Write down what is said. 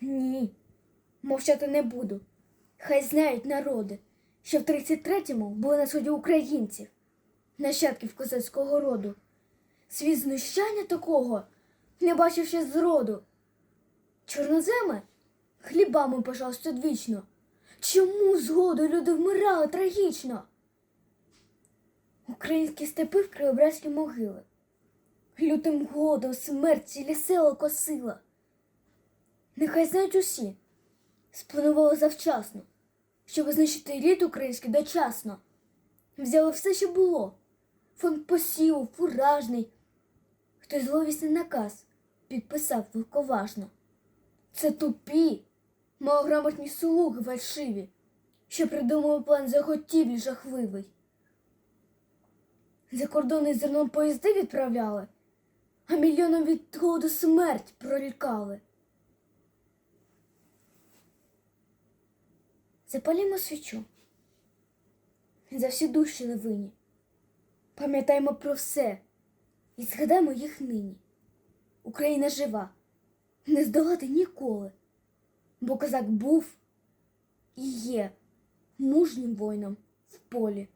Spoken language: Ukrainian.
Ні, мовчати не буду. Хай знають народи, що в 33-му були на сході українців, нащадків козацького роду. Світ знущання такого не бачив ще зроду. Чорноземи хлібами, пожалуйста, вічно. Чому згоду люди вмирали трагічно? Українські степи в краєобразькі могили. Лютим голодом смерть цілі села косила. Нехай знають усі, спланували завчасно, щоб знищити рід український дочасно. Взяли все, що було, фонд посіву, фуражний. Хтось зловісний наказ підписав великоважно. Це тупі, малограмотні слуги фальшиві, що придумали план заготівлі жахливий. За кордони зерном поїзди відправляли, а мільйонам від голоду смерть прорікали. Запалімо свічу. За всі душі невинні. Пам'ятаємо про все і згадаємо їх нині. Україна жива, не здолати ніколи, бо козак був і є мужнім воїном в полі.